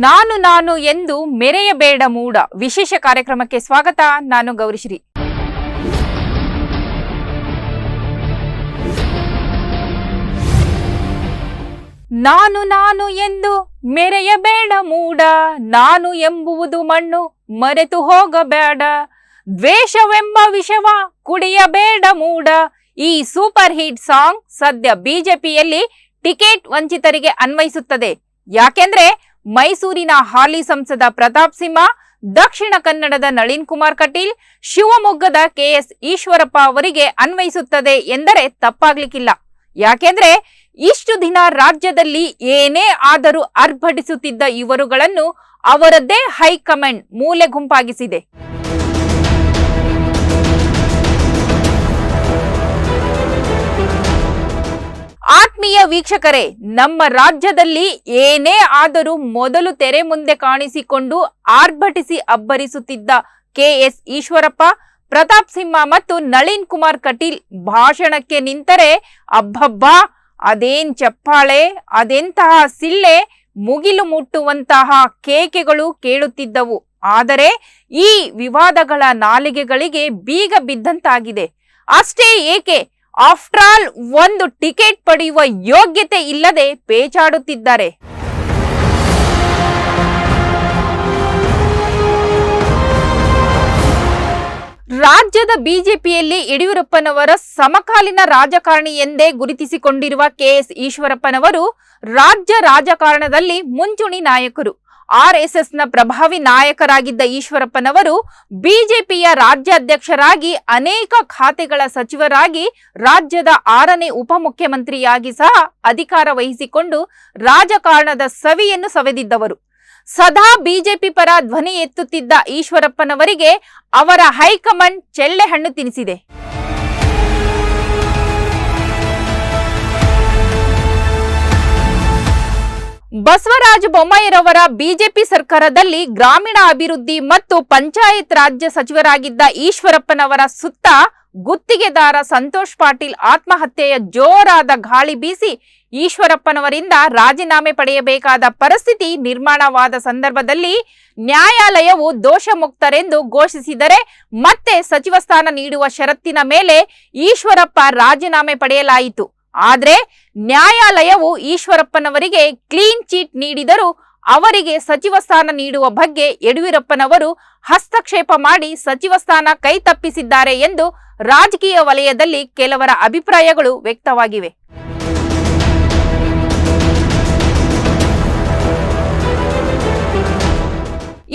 ನಾನು ನಾನು ಎಂದು ಮೆರೆಯಬೇಡ ಮೂಡ. ವಿಶೇಷ ಕಾರ್ಯಕ್ರಮಕ್ಕೆ ಸ್ವಾಗತ. ನಾನು ಗೌರಿಶ್ರೀ. ನಾನು ನಾನು ಎಂದು ಮೆರೆಯಬೇಡ ಮೂಡ. ನಾನು ಎಂಬುವುದು ಮಣ್ಣು, ಮರೆತು ಹೋಗಬೇಡ. ದ್ವೇಷವೆಂಬ ವಿಷವ ಕುಡಿಯಬೇಡ ಮೂಡ. ಈ ಸೂಪರ್ ಹಿಟ್ ಸಾಂಗ್ ಸದ್ಯ ಬಿಜೆಪಿಯಲ್ಲಿ ಟಿಕೆಟ್ ವಂಚಿತರಿಗೆ ಅನ್ವಯಿಸುತ್ತದೆ. ಯಾಕೆಂದ್ರೆ ಮೈಸೂರಿನ ಹಾಲಿ ಸಂಸದ ಪ್ರತಾಪ್ ಸಿಂಹ, ದಕ್ಷಿಣ ಕನ್ನಡದ ನಳಿನ್ ಕುಮಾರ್ ಕಟೀಲ್, ಶಿವಮೊಗ್ಗದ ಕೆಎಸ್ ಈಶ್ವರಪ್ಪ ಅವರಿಗೆ ಅನ್ವಯಿಸುತ್ತದೆ ಎಂದರೆ ತಪ್ಪಾಗ್ಲಿಕ್ಕಿಲ್ಲ. ಯಾಕೆಂದ್ರೆ ಇಷ್ಟು ದಿನ ರಾಜ್ಯದಲ್ಲಿ ಏನೇ ಆದರೂ ಅರ್ಭಟಿಸುತ್ತಿದ್ದ ಇವರುಗಳನ್ನು ಅವರದ್ದೇ ಹೈಕಮಾಂಡ್ ಮೂಲೆ ಗುಂಪಾಗಿಸಿದೆ. ಆತ್ಮೀಯ ವೀಕ್ಷಕರೇ, ನಮ್ಮ ರಾಜ್ಯದಲ್ಲಿ ಏನೇ ಆದರೂ ಮೊದಲು ತೆರೆ ಮುಂದೆ ಕಾಣಿಸಿಕೊಂಡು ಆರ್ಭಟಿಸಿ ಅಬ್ಬರಿಸುತ್ತಿದ್ದ ಕೆಎಸ್ ಈಶ್ವರಪ್ಪ, ಪ್ರತಾಪ್ ಸಿಂಹ ಮತ್ತು ನಳಿನ್ ಕುಮಾರ್ ಕಟೀಲ್ ಭಾಷಣಕ್ಕೆ ನಿಂತರೆ ಅಬ್ಬಬ್ಬಾ, ಅದೇನ್ ಚಪ್ಪಾಳೆ, ಅದೆಂತಹ ಸಿಳ್ಳೆ ಮುಗಿಲು ಮುಟ್ಟುವಂತಹ ಕೇಕೆಗಳು ಕೇಳುತ್ತಿದ್ದವು. ಆದರೆ ಈ ವಿವಾದಗಳ ನಾಲಿಗೆಗಳಿಗೆ ಬೀಗ ಬಿದ್ದಂತಾಗಿದೆ. ಅಷ್ಟೇ ಏಕೆ ಆಫ್ಟರ್ ಆಲ್ ಒಂದು ಟಿಕೆಟ್ ಪಡೆಯುವ ಯೋಗ್ಯತೆ ಇಲ್ಲದೆ ಪೇಚಾಡುತ್ತಿದ್ದಾರೆ. ರಾಜ್ಯದ ಬಿಜೆಪಿಯಲ್ಲಿ ಯಡಿಯೂರಪ್ಪನವರ ಸಮಕಾಲೀನ ರಾಜಕಾರಣಿ ಎಂದೇ ಗುರುತಿಸಿಕೊಂಡಿರುವ ಕೆಎಸ್ ಈಶ್ವರಪ್ಪನವರು ರಾಜ್ಯ ರಾಜಕಾರಣದಲ್ಲಿ ಮುಂಚೂಣಿ ನಾಯಕರು. ಆರ್ಎಸ್ಎಸ್ನ ಪ್ರಭಾವಿ ನಾಯಕರಾಗಿದ್ದ ಈಶ್ವರಪ್ಪನವರು ಬಿಜೆಪಿಯ ರಾಜ್ಯಾಧ್ಯಕ್ಷರಾಗಿ ಅನೇಕ ಖಾತೆಗಳ ಸಚಿವರಾಗಿ ರಾಜ್ಯದ ಆರನೇ ಉಪಮುಖ್ಯಮಂತ್ರಿಯಾಗಿ ಸಹ ಅಧಿಕಾರ ವಹಿಸಿಕೊಂಡು ರಾಜಕಾರಣದ ಸವಿಯನ್ನು ಸವೆದಿದ್ದವರು. ಸದಾ ಬಿಜೆಪಿ ಪರ ಧ್ವನಿ ಎತ್ತುತ್ತಿದ್ದ ಈಶ್ವರಪ್ಪನವರಿಗೆ ಅವರ ಹೈಕಮಾಂಡ್ ಚೆಲ್ಲೆ ಹಣ್ಣು ತಿನಿಸಿದೆ. ಬಸವರಾಜ ಬೊಮ್ಮಾಯಿರವರ ಬಿಜೆಪಿ ಸರ್ಕಾರದಲ್ಲಿ ಗ್ರಾಮೀಣ ಅಭಿವೃದ್ಧಿ ಮತ್ತು ಪಂಚಾಯತ್ ರಾಜ್ಯ ಸಚಿವರಾಗಿದ್ದ ಈಶ್ವರಪ್ಪನವರ ಸುತ್ತ ಗುತ್ತಿಗೆದಾರ ಸಂತೋಷ್ ಪಾಟೀಲ್ ಆತ್ಮಹತ್ಯೆಯ ಜೋರಾದ ಗಾಳಿ ಬೀಸಿ ಈಶ್ವರಪ್ಪನವರಿಂದ ರಾಜೀನಾಮೆ ಪಡೆಯಬೇಕಾದ ಪರಿಸ್ಥಿತಿ ನಿರ್ಮಾಣವಾದ ಸಂದರ್ಭದಲ್ಲಿ ನ್ಯಾಯಾಲಯವು ದೋಷಮುಕ್ತರೆಂದು ಘೋಷಿಸಿದರೆ ಮತ್ತೆ ಸಚಿವ ಸ್ಥಾನ ನೀಡುವ ಷರತ್ತಿನ ಮೇಲೆ ಈಶ್ವರಪ್ಪ ರಾಜೀನಾಮೆ ಪಡೆಯಲಾಯಿತು. ಆದ್ರೆ ನ್ಯಾಯಾಲಯವು ಈಶ್ವರಪ್ಪನವರಿಗೆ ಕ್ಲೀನ್ ಚೀಟ್ ನೀಡಿದರೂ ಅವರಿಗೆ ಸಚಿವ ಸ್ಥಾನ ನೀಡುವ ಬಗ್ಗೆ ಯಡಿಯೂರಪ್ಪನವರು ಹಸ್ತಕ್ಷೇಪ ಮಾಡಿ ಸಚಿವ ಸ್ಥಾನ ಕೈ ತಪ್ಪಿಸಿದ್ದಾರೆ ಎಂದು ರಾಜಕೀಯ ವಲಯದಲ್ಲಿ ಕೆಲವರ ಅಭಿಪ್ರಾಯಗಳು ವ್ಯಕ್ತವಾಗಿವೆ.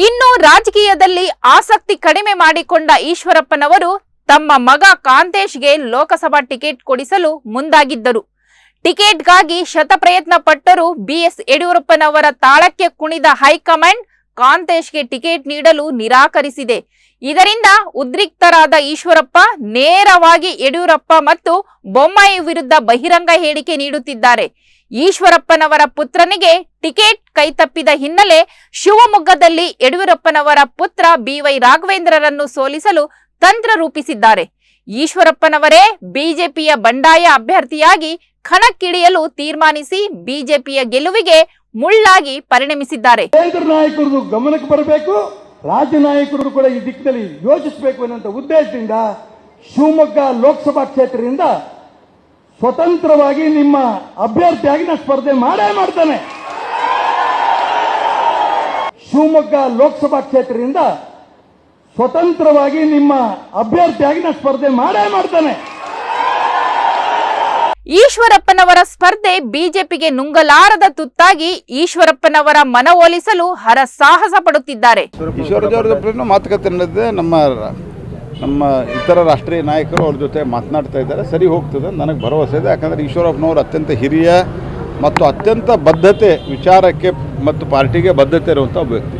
ಇನ್ನು ರಾಜಕೀಯದಲ್ಲಿ ಆಸಕ್ತಿ ಕಡಿಮೆ ಮಾಡಿಕೊಂಡ ಈಶ್ವರಪ್ಪನವರು ತಮ್ಮ ಮಗ ಕಾಂತೇಶ್ಗೆ ಲೋಕಸಭಾ ಟಿಕೆಟ್ ಕೊಡಿಸಲು ಮುಂದಾಗಿದ್ದರು. ಟಿಕೆಟ್ಗಾಗಿ ಶತಪ್ರಯತ್ನ ಪಟ್ಟರೂ ಬಿಎಸ್ ಯಡಿಯೂರಪ್ಪನವರ ತಾಳಕ್ಕೆ ಕುಣಿದ ಹೈಕಮಾಂಡ್ ಕಾಂತೇಶ್ಗೆ ಟಿಕೆಟ್ ನೀಡಲು ನಿರಾಕರಿಸಿದೆ. ಇದರಿಂದ ಉದ್ರಿಕ್ತರಾದ ಈಶ್ವರಪ್ಪ ನೇರವಾಗಿ ಯಡಿಯೂರಪ್ಪ ಮತ್ತು ಬೊಮ್ಮಾಯಿ ವಿರುದ್ಧ ಬಹಿರಂಗ ಹೇಳಿಕೆ ನೀಡುತ್ತಿದ್ದಾರೆ. ಈಶ್ವರಪ್ಪನವರ ಪುತ್ರನಿಗೆ ಟಿಕೆಟ್ ಕೈತಪ್ಪಿದ ಹಿನ್ನೆಲೆ ಶಿವಮೊಗ್ಗದಲ್ಲಿ ಯಡಿಯೂರಪ್ಪನವರ ಪುತ್ರ ಬಿವೈ ರಾಘವೇಂದ್ರರನ್ನು ಸೋಲಿಸಲು ತಂತ್ರ ರೂಪಿಸಿದ್ದಾರೆ. ಈಶ್ವರಪ್ಪನವರೇ ಬಿಜೆಪಿಯ ಬಂಡಾಯ ಅಭ್ಯರ್ಥಿಯಾಗಿ ಕಣಕ್ಕಿಳಿಯಲು ತೀರ್ಮಾನಿಸಿ ಬಿಜೆಪಿಯ ಗೆಲುವಿಗೆ ಮುಳ್ಳಾಗಿ ಪರಿಣಮಿಸಿದ್ದಾರೆ. ನಾಯಕರು ಗಮನಕ್ಕೆ ಬರಬೇಕು. ರಾಜ್ಯ ನಾಯಕರು ಕೂಡ ಈ ದಿಕ್ಕಿನಲ್ಲಿ ಯೋಚಿಸಬೇಕು ಅನ್ನುವಂಥ ಉದ್ದೇಶದಿಂದ ಶಿವಮೊಗ್ಗ ಲೋಕಸಭಾ ಕ್ಷೇತ್ರದಿಂದ ಸ್ವತಂತ್ರವಾಗಿ ನಿಮ್ಮ ಅಭ್ಯರ್ಥಿಯಾಗಿ ನಾನು ಸ್ಪರ್ಧೆ ಮಾಡೇ ಮಾಡ್ತಾನೆ. ಶಿವಮೊಗ್ಗ ಲೋಕಸಭಾ ಕ್ಷೇತ್ರದಿಂದ ಸ್ವತಂತ್ರವಾಗಿ ನಿಮ್ಮ ಅಭ್ಯರ್ಥಿಯಾಗಿ ನಾನು ಸ್ಪರ್ಧೆ ಮಾಡೇ ಮಾಡ್ತಾನೆ. ಈಶ್ವರಪ್ಪನವರ ಸ್ಪರ್ಧೆ ಬಿಜೆಪಿಗೆ ನುಂಗಲಾರದ ತುತ್ತಾಗಿ ಈಶ್ವರಪ್ಪನವರ ಮನವೊಲಿಸಲು ಹರಸಾಹಸ ಪಡುತ್ತಿದ್ದಾರೆ. ಈಶ್ವರಜವ್ರ ಮಾತುಕತೆ ನಡೆದಿದೆ. ನಮ್ಮ ನಮ್ಮ ಇತರ ರಾಷ್ಟ್ರೀಯ ನಾಯಕರು ಅವ್ರ ಜೊತೆ ಮಾತನಾಡ್ತಾ ಇದ್ದಾರೆ. ಸರಿ ಹೋಗ್ತದೆ ನನಗೆ ಭರವಸೆ ಇದೆ. ಯಾಕಂದರೆ ಈಶ್ವರಪ್ಪನವರು ಅತ್ಯಂತ ಹಿರಿಯ ಮತ್ತು ಅತ್ಯಂತ ಬದ್ಧತೆ ವಿಚಾರಕ್ಕೆ ಮತ್ತು ಪಾರ್ಟಿಗೆ ಬದ್ಧತೆ ಇರುವಂತಹ ಒಬ್ಬ ವ್ಯಕ್ತಿ.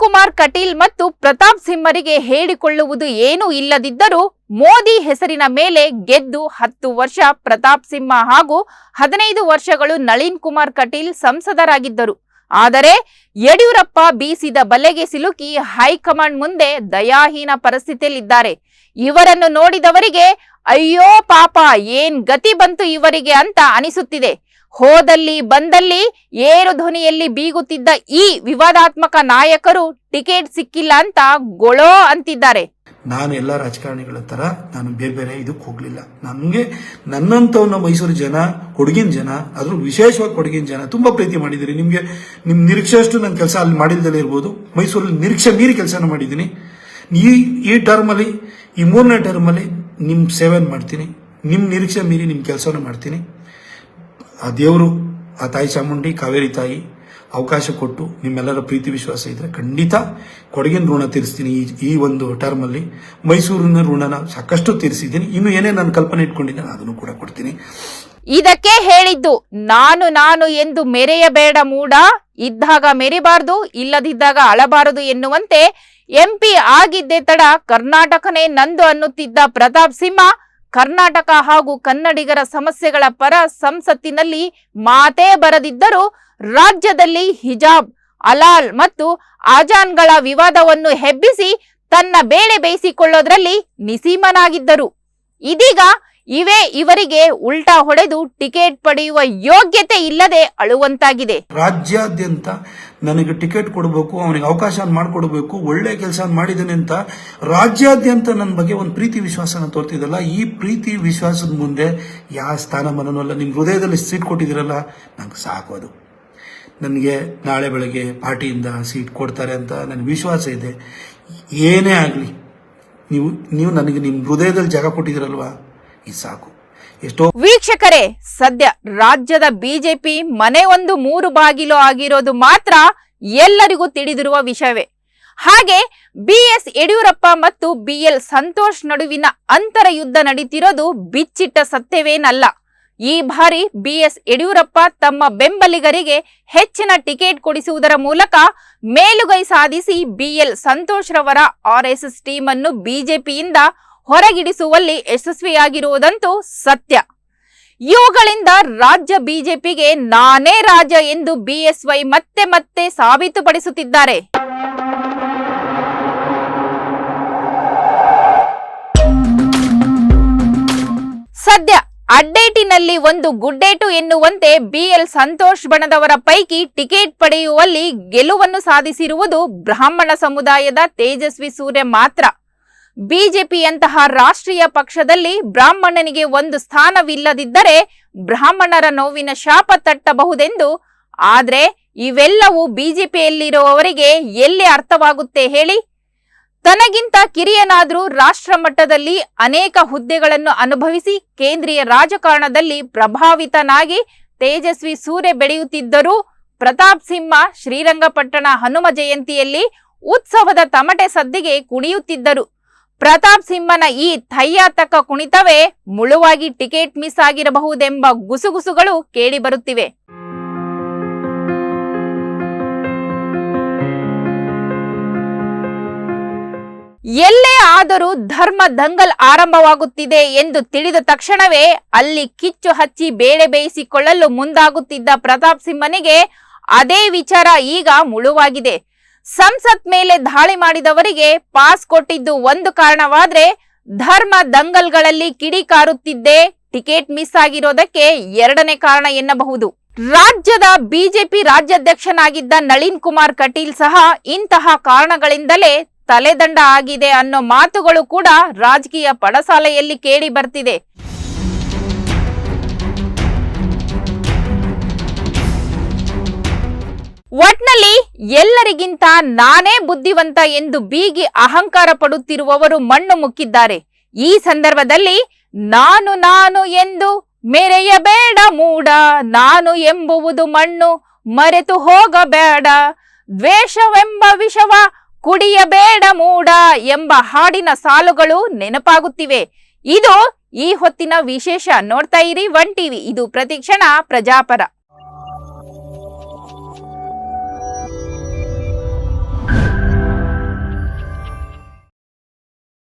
ಕುಮಾರ್ ಕಟೀಲ್ ಮತ್ತು ಪ್ರತಾಪ್ ಸಿಂಹರಿಗೆ ಹೇಳಿಕೊಳ್ಳುವುದು ಏನೂ ಇಲ್ಲದಿದ್ದರೂ ಮೋದಿ ಹೆಸರಿನ ಮೇಲೆ ಗೆದ್ದು ಹತ್ತು ವರ್ಷ ಪ್ರತಾಪ್ ಸಿಂಹ ಹಾಗೂ ಹದಿನೈದು ವರ್ಷಗಳು ನಳಿನ್ ಕುಮಾರ್ ಕಟೀಲ್ ಸಂಸದರಾಗಿದ್ದರು. ಆದರೆ ಯಡಿಯೂರಪ್ಪ ಬೀಸಿದ ಬಲೆಗೆ ಸಿಲುಕಿ ಹೈಕಮಾಂಡ್ ಮುಂದೆ ದಯಾಹೀನ ಪರಿಸ್ಥಿತಿಯಲ್ಲಿದ್ದಾರೆ. ಇವರನ್ನು ನೋಡಿದವರಿಗೆ, ಅಯ್ಯೋ ಪಾಪ, ಏನ್ ಗತಿ ಬಂತು ಇವರಿಗೆ ಅಂತ ಅನಿಸುತ್ತಿದೆ. ಹೋದಲ್ಲಿ ಬಂದಲ್ಲಿ ಏರು ಧ್ವನಿಯಲ್ಲಿ ಬೀಗುತ್ತಿದ್ದ ಈ ವಿವಾದಾತ್ಮಕ ನಾಯಕರು ಟಿಕೆಟ್ ಸಿಕ್ಕಿಲ್ಲ ಅಂತ ಗೊಳೋ ಅಂತಿದ್ದಾರೆ. ನಾನು ಎಲ್ಲ ರಾಜಕಾರಣಿಗಳ ಥರ ನಾನು ಬೇರೆ ಬೇರೆ ಇದಕ್ಕೆ ಹೋಗಲಿಲ್ಲ. ನನಗೆ ನನ್ನಂಥವನ್ನ ಮೈಸೂರು ಜನ, ಕೊಡಗಿನ ಜನ ಅದ್ರ ವಿಶೇಷವಾಗಿ ಕೊಡಗಿನ ಜನ ತುಂಬ ಪ್ರೀತಿ ಮಾಡಿದ್ದೀರಿ. ನಿಮಗೆ ನಿಮ್ಮ ನಿರೀಕ್ಷೆ ಅಷ್ಟು ನನ್ನ ಕೆಲಸ ಅಲ್ಲಿ ಮಾಡಿಲ್ದಲೇ ಇರ್ಬೋದು. ಮೈಸೂರಲ್ಲಿ ನಿರೀಕ್ಷೆ ಮೀರಿ ಕೆಲಸನ ಮಾಡಿದ್ದೀನಿ. ಈ ಈ ಟರ್ಮಲ್ಲಿ ಈ ಮೂರನೇ ಟರ್ಮಲ್ಲಿ ನಿಮ್ಮ ಸೇವೆನ ಮಾಡ್ತೀನಿ. ನಿಮ್ಮ ನಿರೀಕ್ಷೆ ಮೀರಿ ನಿಮ್ಮ ಕೆಲಸನ ಮಾಡ್ತೀನಿ. ಆ ದೇವರು, ಆ ತಾಯಿ ಚಾಮುಂಡಿ, ಕಾವೇರಿ ತಾಯಿ ಅವಕಾಶ ಕೊಟ್ಟು ನಿಮ್ಮೆಲ್ಲರ ಪ್ರೀತಿ, ವಿಶ್ವಾಸ ಇದ್ರೆ ಖಂಡಿತ ಕೊಡಗಿನ ಋಣ ತೀರಿಸ್ತೀನಿ. ಈ ಈ ಒಂದು ಟರ್ಮಲ್ಲಿ ಮೈಸೂರಿನ ಋಣನ ಸಾಕಷ್ಟು ತೀರಿಸಿದ್ದೀನಿ. ಇನ್ನು ಏನೇ ನಾನು ಕಲ್ಪನೆ ಇಟ್ಕೊಂಡಿದ್ದೇನೆ ಅದನ್ನು ಕೂಡ ಕೊಡ್ತೀನಿ. ಇದಕ್ಕೆ ಹೇಳಿದ್ದು, ನಾನು ನಾನು ಎಂದು ಮೆರೆಯಬೇಡ ಮೂಡ. ಇದ್ದಾಗ ಮೆರಿಬಾರದು, ಇಲ್ಲದಿದ್ದಾಗ ಅಳಬಾರದು ಎನ್ನುವಂತೆ ಎಂಪಿ ಆಗಿದ್ದೆ ತಡ ಕರ್ನಾಟಕನೇ ನಂದು ಅನ್ನುತ್ತಿದ್ದ ಪ್ರತಾಪ್ ಸಿಂಹ ಕರ್ನಾಟಕ ಹಾಗೂ ಕನ್ನಡಿಗರ ಸಮಸ್ಯೆಗಳ ಪರ ಸಂಸತ್ತಿನಲ್ಲಿ ಮಾತೇ ಬರದಿದ್ದರೂ ರಾಜ್ಯದಲ್ಲಿ ಹಿಜಾಬ್, ಅಲಾಲ್ ಮತ್ತು ಆಜಾನ್ಗಳ ವಿವಾದವನ್ನು ಹೆಬ್ಬಿಸಿ ತನ್ನ ಬೇಳೆ ಬೇಯಿಸಿಕೊಳ್ಳೋದ್ರಲ್ಲಿ ನಿಸೀಮನಾಗಿದ್ದರು ಇದೀಗ ಇವೇ ಇವರಿಗೆ ಉಲ್ಟಾ ಹೊಡೆದು ಟಿಕೆಟ್ ಪಡೆಯುವ ಯೋಗ್ಯತೆ ಇಲ್ಲದೆ ಅಳುವಂತಾಗಿದೆ. ರಾಜ್ಯಾದ್ಯಂತ ನನಗೆ ಟಿಕೆಟ್ ಕೊಡಬೇಕು, ಅವನಿಗೆ ಅವಕಾಶ ಮಾಡಿಕೊಡ್ಬೇಕು, ಒಳ್ಳೆ ಕೆಲಸ ಮಾಡಿದ್ದೇನೆ ಅಂತ ರಾಜ್ಯಾದ್ಯಂತ ನನ್ನ ಬಗ್ಗೆ ಒಂದು ಪ್ರೀತಿ ವಿಶ್ವಾಸನ ತೋರ್ತಿದ್ದಲ್ಲ ಈ ಪ್ರೀತಿ ವಿಶ್ವಾಸದ ಮುಂದೆ ಯಾವ ಸ್ಥಾನಮಾನನೂ ಅಲ್ಲ. ನಿಮ್ಮ ಹೃದಯದಲ್ಲಿ ಸೀಟ್ ಕೊಟ್ಟಿದ್ದೀರಲ್ಲ, ನಂಗೆ ಸಾಕು ಅದು. ನನಗೆ ನಾಳೆ ಬೆಳಗ್ಗೆ ಪಾರ್ಟಿಯಿಂದ ಸೀಟ್ ಕೊಡ್ತಾರೆ ಅಂತ ನನಗೆ ವಿಶ್ವಾಸ ಇದೆ. ಏನೇ ಆಗಲಿ, ನೀವು ನೀವು ನನಗೆ ನಿಮ್ಮ ಹೃದಯದಲ್ಲಿ ಜಾಗ ಕೊಟ್ಟಿದ್ದೀರಲ್ವಾ, ಇದು ಸಾಕು. ವೀಕ್ಷಕರೇ, ಸದ್ಯ ರಾಜ್ಯದ ಬಿಜೆಪಿ ಮನೆ ಒಂದು ಮೂರು ಬಾಗಿಲು ಆಗಿರೋದು ಮಾತ್ರ ಎಲ್ಲರಿಗೂ ತಿಳಿದಿರುವ ವಿಷಯವೇ. ಹಾಗೆ ಬಿಎಸ್ ಯಡಿಯೂರಪ್ಪ ಮತ್ತು ಬಿಎಲ್ ಸಂತೋಷ್ ನಡುವಿನ ಅಂತರ ಯುದ್ಧ ನಡೀತಿರೋದು ಬಿಚ್ಚಿಟ್ಟ ಸತ್ಯವೇನಲ್ಲ. ಈ ಬಾರಿ ಬಿಎಸ್ ಯಡಿಯೂರಪ್ಪ ತಮ್ಮ ಬೆಂಬಲಿಗರಿಗೆ ಹೆಚ್ಚಿನ ಟಿಕೆಟ್ ಕೊಡಿಸುವುದರ ಮೂಲಕ ಮೇಲುಗೈ ಸಾಧಿಸಿ ಬಿಎಲ್ ಸಂತೋಷ್ ರವರ ಎಸ್ ಟೀಮ್ ಅನ್ನು ಬಿಜೆಪಿಯಿಂದ ಹೊರಗಿಡಿಸುವಲ್ಲಿ ಯಶಸ್ವಿಯಾಗಿರುವುದಂತೂ ಸತ್ಯ. ಇವುಗಳಿಂದ ರಾಜ್ಯ ಬಿಜೆಪಿಗೆ ನಾನೇ ರಾಜ ಎಂದು ಬಿಎಸ್ವೈ ಮತ್ತೆ ಮತ್ತೆ ಸಾಬೀತುಪಡಿಸುತ್ತಿದ್ದಾರೆ. ಸದ್ಯ ಅಡ್ಡೇಟಿನಲ್ಲಿ ಒಂದು ಗುಡ್ಡೇಟು ಎನ್ನುವಂತೆ ಬಿಎಲ್ ಸಂತೋಷ್ ಬಣದವರ ಪೈಕಿ ಟಿಕೆಟ್ ಪಡೆಯುವಲ್ಲಿ ಗೆಲುವನ್ನು ಸಾಧಿಸಿರುವುದು ಬ್ರಾಹ್ಮಣ ಸಮುದಾಯದ ತೇಜಸ್ವಿ ಸೂರ್ಯ ಮಾತ್ರ. ಬಿಜೆಪಿಯಂತಹ ರಾಷ್ಟ್ರೀಯ ಪಕ್ಷದಲ್ಲಿ ಬ್ರಾಹ್ಮಣನಿಗೆ ಒಂದು ಸ್ಥಾನವಿಲ್ಲದಿದ್ದರೆ ಬ್ರಾಹ್ಮಣರ ನೋವಿನ ಶಾಪ ತಟ್ಟಬಹುದೆಂದು. ಆದರೆ ಇವೆಲ್ಲವೂ ಬಿಜೆಪಿಯಲ್ಲಿರುವವರಿಗೆ ಎಲ್ಲಿ ಅರ್ಥವಾಗುತ್ತೆ ಹೇಳಿ? ತನಗಿಂತ ಕಿರಿಯನಾದರೂ ರಾಷ್ಟ್ರ ಮಟ್ಟದಲ್ಲಿ ಅನೇಕ ಹುದ್ದೆಗಳನ್ನು ಅನುಭವಿಸಿ ಕೇಂದ್ರೀಯ ರಾಜಕಾರಣದಲ್ಲಿ ಪ್ರಭಾವಿತನಾಗಿ ತೇಜಸ್ವಿ ಸೂರ್ಯ ಬೆಳೆಯುತ್ತಿದ್ದರೂ ಪ್ರತಾಪ್ ಸಿಂಹ ಶ್ರೀರಂಗಪಟ್ಟಣ ಹನುಮ ಜಯಂತಿಯಲ್ಲಿ ಉತ್ಸವದ ತಮಟೆ ಸದ್ದಿಗೆ ಕುಣಿಯುತ್ತಿದ್ದರು. ಪ್ರತಾಪ್ ಸಿಂಹನ ಈ ಥಯ್ಯಾತಕ ಕುಣಿತವೇ ಮುಳುವಾಗಿ ಟಿಕೆಟ್ ಮಿಸ್ ಆಗಿರಬಹುದೆಂಬ ಗುಸುಗುಸುಗಳು ಕೇಳಿಬರುತ್ತಿವೆ ಎಲ್ಲೇ ಆದರೂ ಧರ್ಮ ದಂಗಲ್ ಆರಂಭವಾಗುತ್ತಿದೆ ಎಂದು ತಿಳಿದ ತಕ್ಷಣವೇ ಅಲ್ಲಿ ಕಿಚ್ಚು ಹಚ್ಚಿ ಬೇಳೆ ಬೇಯಿಸಿಕೊಳ್ಳಲು ಮುಂದಾಗುತ್ತಿದ್ದ ಪ್ರತಾಪ್ ಸಿಂಹನಿಗೆ ಅದೇ ವಿಚಾರ ಈಗ ಮುಳುವಾಗಿದೆ. ಸಂಸತ್ ಮೇಲೆ ದಾಳಿ ಮಾಡಿದವರಿಗೆ ಪಾಸ್ ಕೊಟ್ಟಿದ್ದು ಒಂದು ಕಾರಣವಾದ್ರೆ ಧರ್ಮ ದಂಗಲ್ಗಳಲ್ಲಿ ಕಿಡಿಕಾರುತ್ತಿದ್ದೇ ಟಿಕೆಟ್ ಮಿಸ್ ಆಗಿರೋದಕ್ಕೆ ಎರಡನೇ ಕಾರಣ ಎನ್ನಬಹುದು. ರಾಜ್ಯದ ಬಿಜೆಪಿ ರಾಜ್ಯಾಧ್ಯಕ್ಷನಾಗಿದ್ದ ನಳಿನ್ ಕುಮಾರ್ ಕಟೀಲ್ ಸಹ ಇಂತಹ ಕಾರಣಗಳಿಂದಲೇ ತಲೆದಂಡ ಆಗಿದೆ ಅನ್ನೋ ಮಾತುಗಳು ಕೂಡ ರಾಜಕೀಯ ಪಡಸಾಲೆಯಲ್ಲಿ ಕೇಳಿ ಬರ್ತಿದೆ. ಒಟ್ನಲ್ಲಿ ಎಲ್ಲರಿಗಿಂತ ನಾನೇ ಬುದ್ಧಿವಂತ ಎಂದು ಬೀಗಿ ಅಹಂಕಾರ ಪಡುತ್ತಿರುವವರು ಮಣ್ಣು ಮುಕ್ಕಿದ್ದಾರೆ. ಈ ಸಂದರ್ಭದಲ್ಲಿ ನಾನು ನಾನು ಎಂದು ಮೆರೆಯಬೇಡ ಮೂಡ, ನಾನು ಎಂಬುವುದು ಮಣ್ಣು, ಮರೆತು ಹೋಗಬೇಡ. ದ್ವೇಷವೆಂಬ ವಿಷವ ಕುಡಿಯಬೇಡ ಮೂಡ ಎಂಬ ಹಾಡಿನ ಸಾಲುಗಳು ನೆನಪಾಗುತ್ತಿವೆ. ಇದು ಈ ಹೊತ್ತಿನ ವಿಶೇಷ ನೋಡ್ತಾ ಇರಿ, ಒನ್ ಟಿವಿ. ಇದು ಪ್ರತಿಕ್ಷಣ ಪ್ರಜಾಪರ.